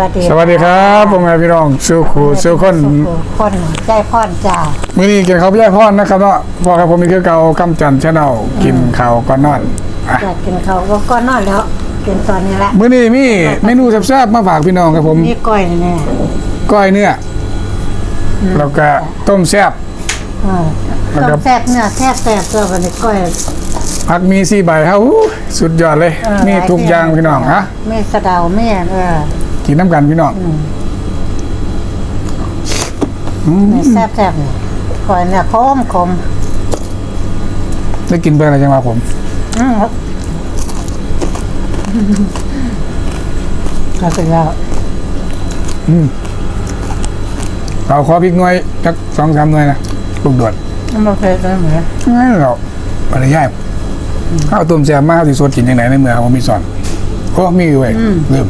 วัสดีสวัสดีครับพ่อแม่พี่น้องสู้ครูสู้คนคนใจพรจ้ามื้อนี้กินข้าวพี่พ่อนนะครับเนาะพ่อครับผมมีคือเก่ากำจันชาแนลกินข้าวก่อนนอนอะอยากกินเขาวก็ก้อนนอนแล้วกินตอนนี้แหละมื้อนี้มีเมนูแซ่บๆมาฝากพี่น้องครับผมมีก้อยแน่ก้อยเนื้ออแล้วก็ต้มแซ่บๆเออแล้วต้ก็มแซ่บเนื้อแซ่บแซ่บตัววันนี้ก้อยผักมีสี่ใบครับอู้สุดยอดเลยเออมีทุกอย่างพี่น้องฮะแม่สะเดาแม่เออ กินน้ำกันพี่น้องแม่แซ่บแซ่บเนี่ยก้อยเนี่ยคมคมได้กินไปอะไรจังหวะผมอืมก็คือแล้วเราขอพริกหน่วยจักสองสามหน่วยนะลูกโดดมันบ่เคยได้เหมือนไม่หรอกอะไรย่ายข้าวต้มแซ่บมากที่สุดกินยังไงในเมืองผมมีสอนโอ้มีอยู่เว้ยลืม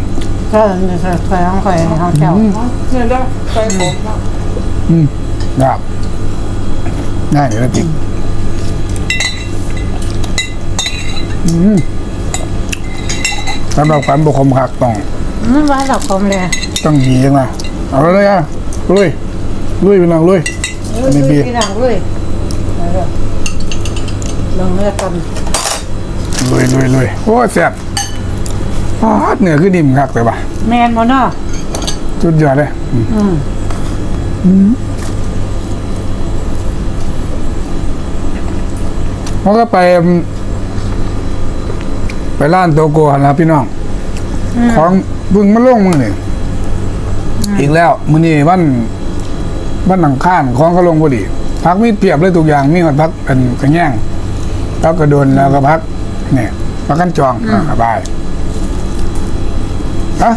ก็ในซอยของข่อยในห้องเจ้าอืมได้ได้เดี๋ยวเรากินอืมสำหรับความบุคคลคักต้องมันว่าดอกคมเลยต้องดีจังนะเอาเลยอะลุยลุยพี่น้องลุยไม่เบี้ยพี่น้องเลยเอาเด้อลงเลือดกันลุยลุยลุยโอ้แซ่บ พอดเหนือคือนิ่มคักเลยป่ะแมนบ่เนาะสุดยอดเลยอืมอืมเขาก็ไปอืมไปร้านโตโกหันละพี่น้อง ของเบึงมาลงมือนี่อีกแล้วมื้อนี้วันวันหนังข้านของก็ลงพอดีพักมีเปรียบเลยทุกอย่างมีหอดพักเป็นกระแย่งพักกระโดนแล้วก็พักเนี่ยพักกันจองอะสบาย อะ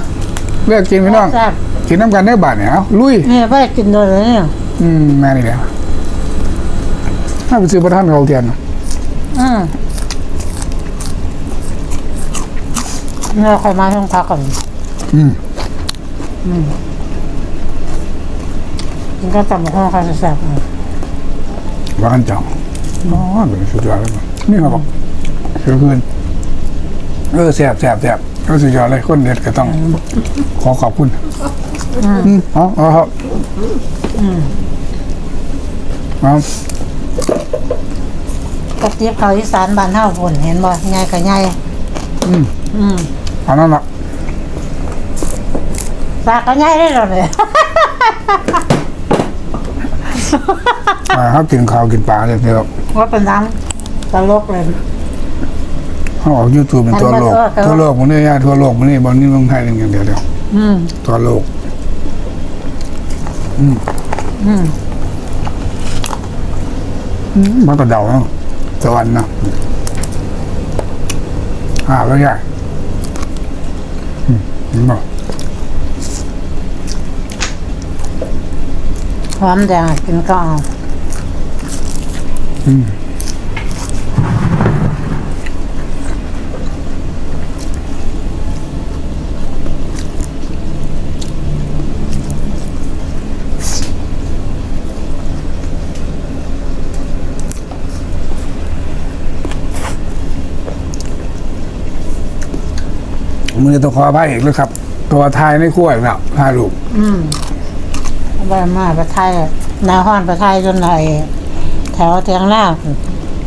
เลือกกินพี่น้อง แซ่บกินน้ำกันได้บาทเนี่ยเอาลุย เนี่ยไปกินโดนเลยเนี่ยอืมแม่นี่แหละถ้าไปซื้อประทานเขาเทียนอืมเนี่ยใครมาต้องพักก่อนอืมกินก็ตำบักห้องเขาจะแซ่บอะว่ากันจองอ๋อเป็นสุดยอดเลยนี่เขาบอกเชื่อคืนเออแสบแสบแสบ ก็สุดยอดเลยคนเด็ดก็ต้อง ขอขอบคุณอืมอ๋ออ๋อครับครับกระเจี๊ยบเขาอีสานบ้านเฮาพุ่นเห็นบ่ใหญ่กับใหญ่อืมอืมอันนั้นละสากกับใหญ่ได้แล้วเลยอ่าเขากินข้าวกินปลาเลยเดี๋ยวว่าเป็นน้ำตลกเลย เขาออกยูทูบเป็นทั่วโลกอันนั้นก็ทั่วโลกมันนี่ยทั่วโลกมันนี่บอลนี่เมืองไทยนึงอย่างเดียวเดียวอืมทั่วโลก อืมอืมมันก็เดาเนาะสวรรค์เนาะอ่าแล้วใหญ่อืมเห็นบ่หอมแดงกินก็เอามื อต้องขออภัยอีกแล้วครับ ตัวทายไม่คั่วอีกแล้วทายลูกอืมเอาไปมาประไทยหนาห้อนประไทยจนไหนแถวเตียงหน้า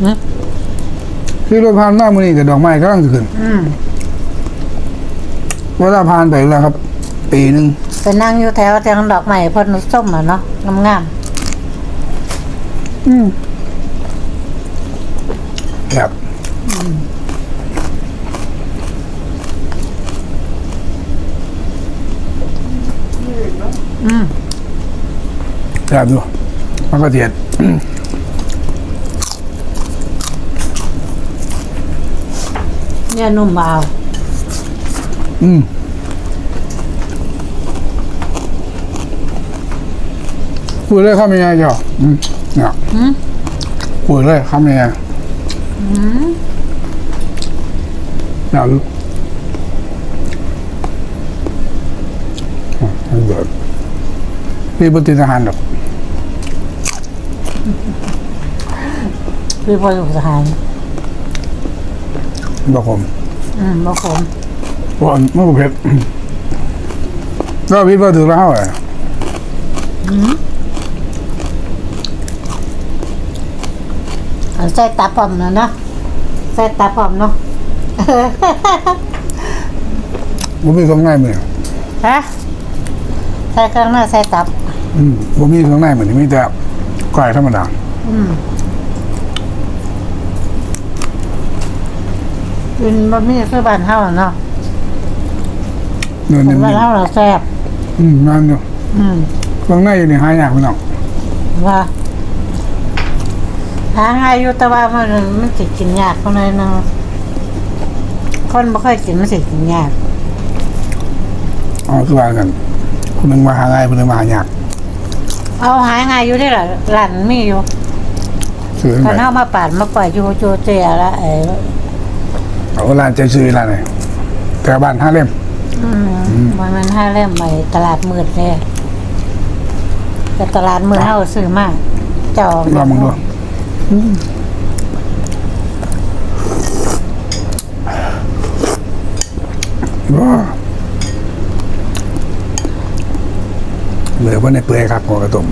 อืมที่รถผ่านหน้ามือนี่กับดอกไม้ก็ต้องขึ้นอืมเวลาผ่านไปแล้วครับ ปีหนึ่งไปนั่งอยู่แถวเตียงดอกไม้เพ่นส้มอะเนาะงามอืมครับ ๆ อืมครับดูมันก็เทียดเนี่ยนุ่มเบาอืมคุยเลยข้ามยังไงเจ้าอืมเนี่ยอืมคุยเลยข้ามยังไงอืมอยากรู้อ๋อไม่เบิด พี่บุตรทหารดอกคือพออยู่สถานบอกผมอืมบ่ขมเพราะมันไม่เผ็ดก็พิดว่าถือแล้วเท่าไหร่อันใส่ตาปอมเนาะเนาะใส่ตาปอมเนาะผมมีสองในมือฮะใส่เครื่องหน้าใส่ตับ อืมผมมีสองในเหมือนมีแต่ไก่ธรรมดาอืมกินบะหมี่คือบ้านเฮาเนาะเนื้อบ้าเน้นนเฮาเราแซ่บๆอืมนั่นอยู่อืมเครื่องในอยู่ในหายากพี่น้องว่าหาง่ายอยู่แต่ว่ามันมันสิกินยากคนเลยนึงคนบ่ค่อยกินมันสิกินยากอ๋อคือว่ากันคนหนึ่งมาหาง่ายคนหนึ่งมาหายาก เอาหาง่ายอยู่ได้ล่ะร้านมีอยู่ซื้อคัไปนเฮามาปาดมาปล่อยอยู่โจเจียละไอ้เอาร้านใจซื้อร้านไหนแต่บ้านห้าเล่มอืมมันมันห้าเล่มไปตลาดมืดเลยแต่ตลาดมืดเฮาซื้อมากเจ้าลองมึงดูว้า เหลือว่าในเปลือยครับหัวกระตุ่ม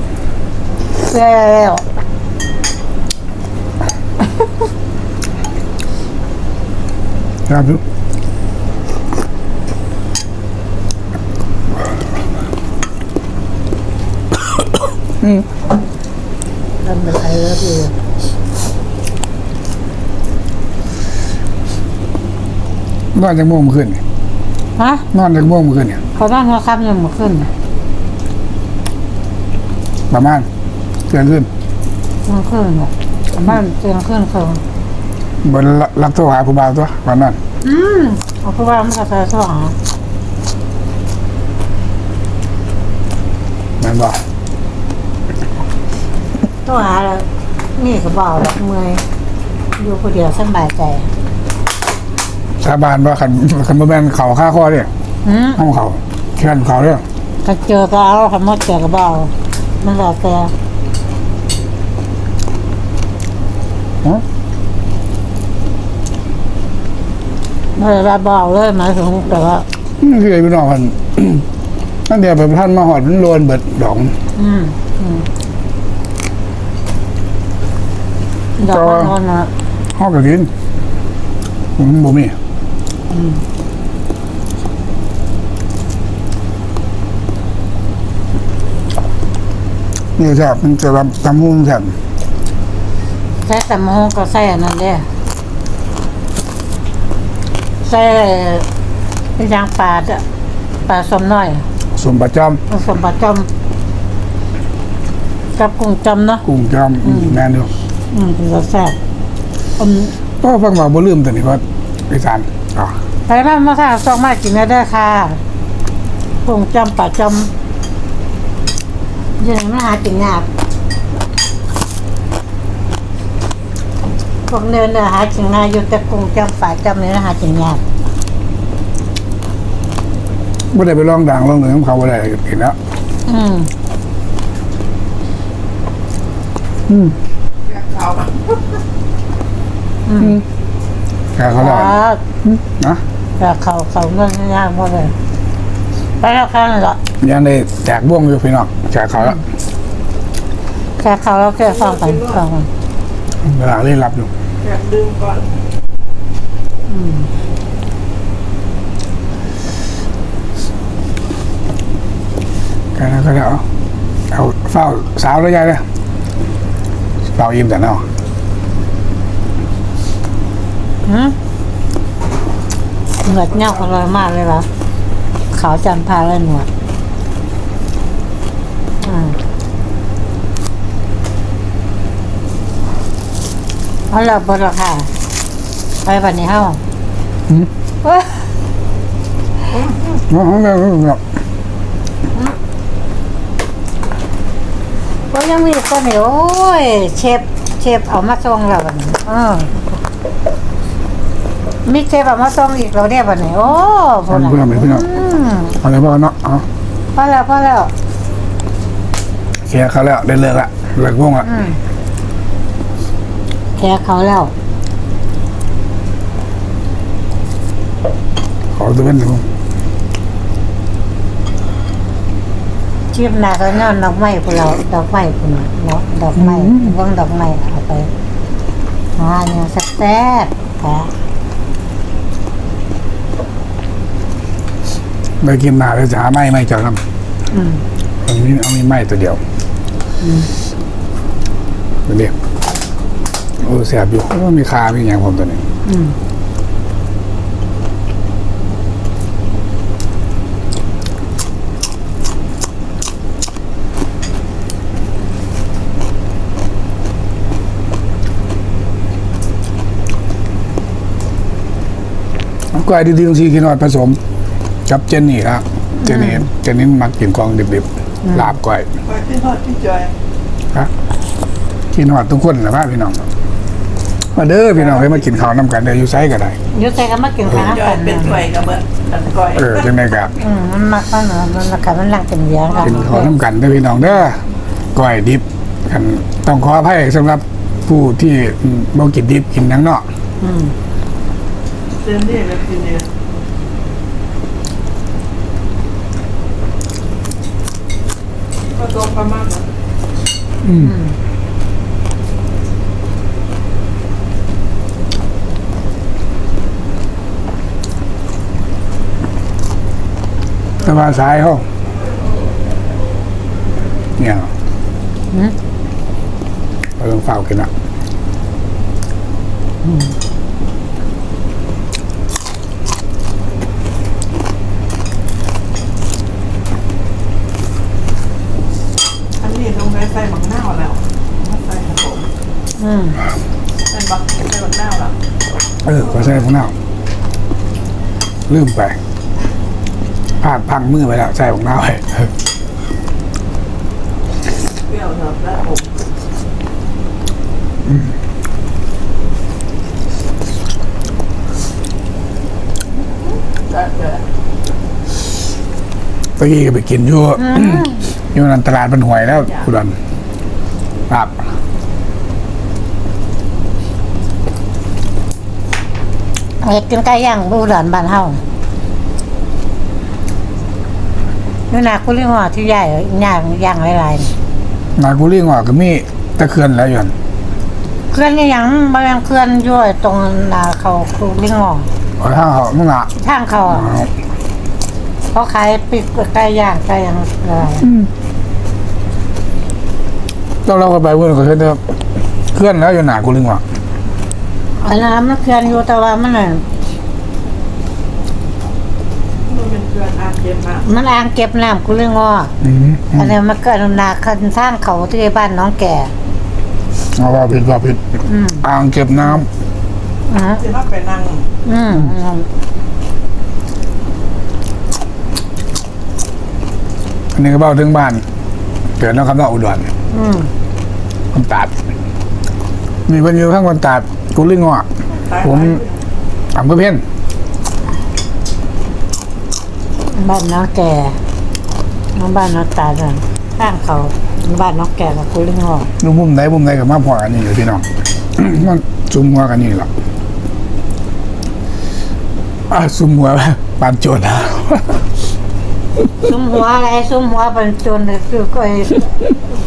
เสื้อแล้วครับทุกทำเป็นไทยแล้วพี่นอนจากโมงเมื่อคืนนี่ฮะ นอนจากโมงเมื่อคืนเนี่ย เขาตั้งหัวค่ำยังมาขึ้น ประมาณเกินขึ้นมันขึ้นหรอกบ้านเตียงขึ้นเคืองบนรับโทรหาผู้บ่าวตัววันนั้นอืมเอาคือว่ามันก็ใส่สว่างแม่นบอกตัวหาแล้วนี่ก็บอกแล้วเมื่อยอยู่คนเดียวสบายใจชาวบ้านว่าขันขันบ่แม่นเขาค่าข้อเนี่ยอืมห้องเขาแค่นเขาเนี่ยก็เจอก็เอาคำว่าเจอก็บอก มันแล้วแต่ฮะไม่ได้บอกเลยหมายถึงแต่ว่านี่คือไอ้พี่น้องมันนั่นเดียวไปท่านมาหอดมันโลนเบิดดอกอืมอืมดอกก็มันนอนนะห้องกับกินผมบ่มี นี่แซ่บมันจะรับตำหุ้งแซ่บใส่แต่มะฮงก็ใส่อันนั้นเด้ใส่ยางปลาจ้ะปลาสมน้อย สมประจผสมปลาจอมกับกุ้งจอมเนาะำกุ้งจำอืมแม่นอยู่อืมเป็นรสแซ่บอืมก็ฟังว่าบ่ลืมตัวนี้ก็อีสานอ๋อไปบ้านมาค่ะซองมากินได้เด้อค่ะกุ้งจอมปลาจอม อยังไงมันหากินยากพวกเนินเนี่ยหากินง่ายอยู่แต่กุ้งจอมปลาจอมเนี่ยหากินยากบ่ได้ไปลองด่างลองเหนือของเขาบ่ได้กินแล้วอืมอืมอืมแค่เขาได้อ่านะ แต่เขาเขาเงินยากหมดเลย ไปแล้วแค่นั้นเหรอยังได้แจกบ่วงอยู่พี่น้องแจกเขาแล้วแค่เขาแล้วแค่ฟังกันฟังกันเวลาเล่นรับอยู่อยากดื่มก่อนแค่นั้นก็ได้เอาเอาเฝ้าสาวแล้วยายเลยเฝ้าอิ่มแต่เนาะหืมหนวดเงาอร่อยมากเลยเหรอ ขาวจันทร์พาเลยหนวดอืมเอาละบละค่ะ ไปบันนี้เฮ้าอืมเอ้ยเนาะเนาะเนาะเนาะก็ยังมีคนเหนียวโอ้ย เชฟ เชฟเอามาส่งแล้วบัดนี้ เออมีเชฟเอามาส่งอีกแล้วเนี่ยบัดนี้โอ้เพื่อนเพื่อนไหมพี่น้อง อืมเอาเลยพ่อเนาะเอาพอแล้วพอแล้วเคลียร์เขาแล้วได้เลิกละเลิกวงละอืมแค่เขาแล้ว ขอตัวเป็นหนึ่งลิปหน้าก็ย้อนดอกไม้พวกเราดอกไม้พุ่นน่ะเนาะดอกไม้เบิ่งดอกไม้เอาไปหาเนี่ยแซ่บๆค่ะ ไปกินมาแล้วจะหาไม้ไม่เจอครับอืมอันนี้เอามีไม้ตัวเดียวตัวเดียวโอ้แสบอยู่เพราะว่ามีคามีอย่างผมตัวนี้อืมน้ำกล้วยดีๆบางทีกินหน่อยผสม กับเจนนี่ครับ เจนนี่เจนนี่มักกินของดิบๆลาบก้อยไปที่ทอดที่จอยครับกินหอดทุกคนนะพ่อพี่น้องมาเด้อพี่น้องให้มากินข้าวน้ำกันเดี๋ยวอยู่ไซก็ได้อยุใส่ก็มากินข้าวจอกัยนเป็นถ้วยกับเบิดอันก้อยเออจังไดกับอืมมันมักมันเนาะมันมักมันรักเป็นเลี้ยงค่ะกินข้าวน้ำกันเด้อพี่น้องเด้อก้อยดิบกันต้องขออภัยสำหรับผู้ที่อืมบ่กินดิบกินหนังเนาะอืมเส้นนี่แบบกินเนี่ยก็ตรงประมาณนั้นอืมแต่ว่าสายเขาเนี่ย อืมเราต้องเฝ้ากินอะ อันนี้ตรงไหนใส่หมักหน้าวแล้วมาใส่ครับผม อืมใส่บักใส่หมักหน้าวแล้วเออก็ใส่พวกนั้นลืมไปพลาดพังมือไปแล้วใส่ของน้าไปเปรี้ยวเนอะแล้วผมได้เลยตะกี้ก็ไปกินอยู่อยู่นันตลาดเป็นหวยแล้วคุณดันครับ เฮ็ดกินไก่ย่างบูหลานบ้านเฮานี่นะคุณเรียกว่าที่ใหญ่ย่างย่างหลายๆนี่นากุลี่งอกก็มีตะเคือนแล้วอยู่หั่นเคลื่อนนี่ยังบ่แม่นเคลื่อนอยู่ไอ้ตรงหนาเขาคูลิงงอเอาทางเขามึงอะทางเขาอะเขาขายปิกไก่ย่างไก่ย่างอะไรต้องเราก็ไปเพื่อนก็เช่นเดิมเคลื่อนแล้วอยู่หนากุลี่งอก อันนั้นมันเคลื่อนอยู่แต่ว่ามันน่ะมันเป็นเกลืออาเย็นมากมันอ่างเก็บน้ำกุลิงงออืมอันนี้มันเกิดหนาคันสร้างเขาที่บ้านน้องแก่ เอาว่าผิดว่าผิดอืมอ่างเก็บน้อืมจะมาไปนั่งอืมอืมำอันนี้ก็เบ้าถึงบ้าน เกิดนครนอกอุดรอืม คำตัด มีคนอยู่ข้างคนตัดกุลี่งอกตายผมอำเภอเพ่นบ้านน้องแก่น้องบ้านน้องตาจ้ะข้างเขาบ้านน้องแก่กับกุลิงงอดูมุมไหนมุมไหนกับมาพอกันนี่อยู่พี่น้องมันซุ่มหัวกันนี่หรอกอะซุ่มหัวปานโจรนะซุ่มหัวอะไรซุ่มหัวเป็นโจรคือก็ไอ้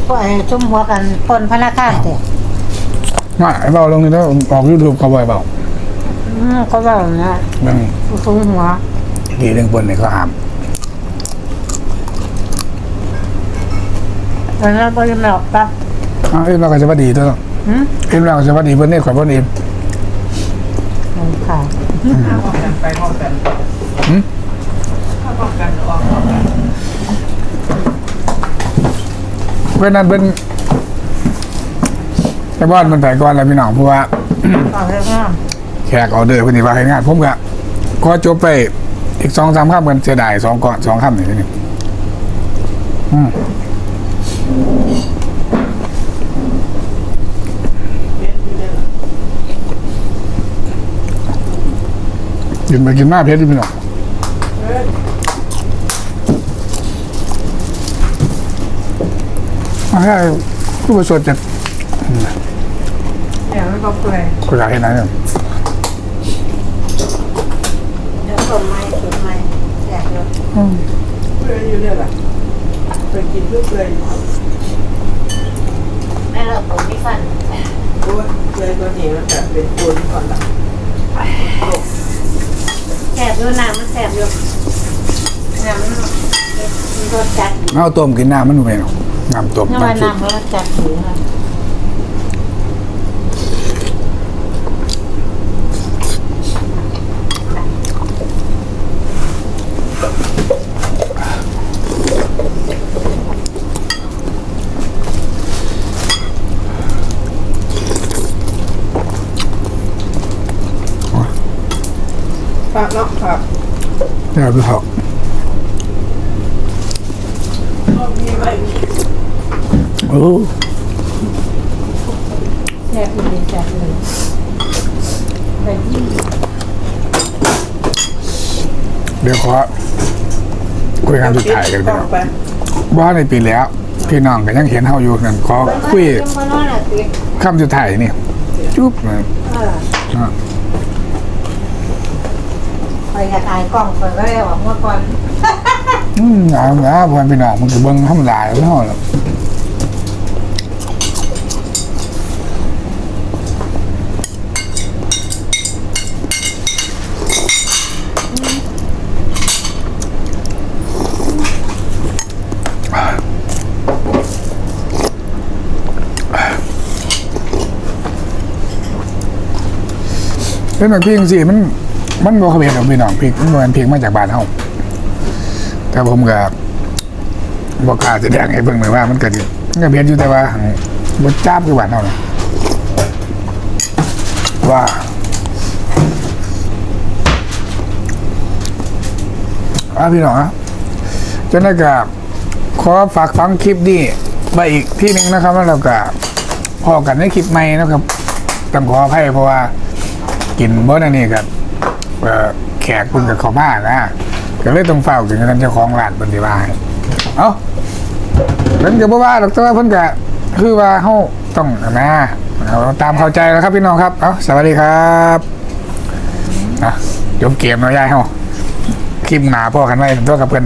ก็ไอ้ซุ่มหัวกันปนพนักงานเตะ มาไอ้เบาลงนี่แล้วออกยูทูบเขาบ่อยเบาอืมก็แบบนี้เรื่องซุ่มหัวดีเรื่องปนเนี่ยเขาห้ามแล้วนั้นบริมหรอกปะอ้าวเอ็มเราก็จะว่าดีตัวอืมเอ็มเราก็จะว่าดีเพื่อนเนี่ยขวัญเพื่อนเอ็มค่ะห้าพร้อมกันไปพร้อมกันหืมห้าพร้อมกันออกพร้อมกันเพื่อนนั้นเป็น ไอ้บ้านมันแต่ก่อนแล้วพี่น้องเพราะว่า ต่อเรื่องงามแขกออเดอร์เพิ่นสิว่าให้งานผมก็ก็จบไปอีกสองสามคำกันเสียดายสองก่อนสองคำนี่นี่อืมเย็นอยู่เนี่ยกินไปกินมาเพชรพี่น้องเฮ้ยมาให้ผู้ประสบจะเนี่ยไม่ก็เปื่อยคุยกับให้นายเนี่ยเดี๋ยวต้นไม้ต้นไม้แตกเลยอืมเปื่อยอยู่เนี่ยแหละไปกินเพื่อเปื่อยอยู่แม่เราผมไม่ฟันโอ้ยเปื่อยตัวนี้มันแบบเป็นตัวก่อนละแสบอยู่น้ำมันแสบอยู่น้ำมันมันรสจัดเอาต้มกินน้ำมันดูไปเนาะน้ำต้มน้ำน้ำมันซุปน้ำมันรสจัดอยู่ค่ะฝากเนาะฝากเดี๋ยวไปเถอะมีไว้โอ้แสบอยู่ดีแสบเลยแบบยิ่ง เดี๋ยวขอคุยกันสุดท้ายกันพี่ต่อน้องไปว่าในปีแล้ว พี่น้องก็ยังเห็นเฮาอยู่นั่นขอคุยจังบ่นอนอะติคำสุดท้ายนี่จุ๊บนะเอออะคอยอยากอายกล้องคอยก็เลยออกเมื่อก่อนอืมเอาละพ่อพี่น้องมันก็เบิ่งธรรมดาแล้วเนาะ เป็นแบบพี่จริงมันมันบ่เขาเป็นกับพี่น้องพี่มันบ่แม่นเพลงมาจากบ้านเฮาแต่ผมก็บ่กล้าแสดงให้เบิ่งเลยว่ามันก็ดิมันก็เพียนอยู่แต่ว่าหั่นบ่จ้าบคือบ้านเฮานะว่าอะพี่น้องอะจนได้กับขอฝากฟังคลิปนี้ไปอีกที่หนึ่งนะครับแล้วเราก็พอกันในคลิปใหม่นะครับต้องขออภัยเพราะว่า กินเบิร์นอันนี้กับแขกคุณกับเขามากนะก็เลยต้องเฝ้าถึงกันเจ้าของร้านปฏิบัติเอ้าเพิ่นก็บ่ว่าหรอกแต่ว่าเพิ่นก็คือว่าเฮาต้องนะเอาตามเข้าใจแล้วครับพี่น้องครับเอ้าสวัสดีครับนะจบเกมเนาะยายเฮาคลิปหนาพ่อกันไว้ตัวกับเพิ่น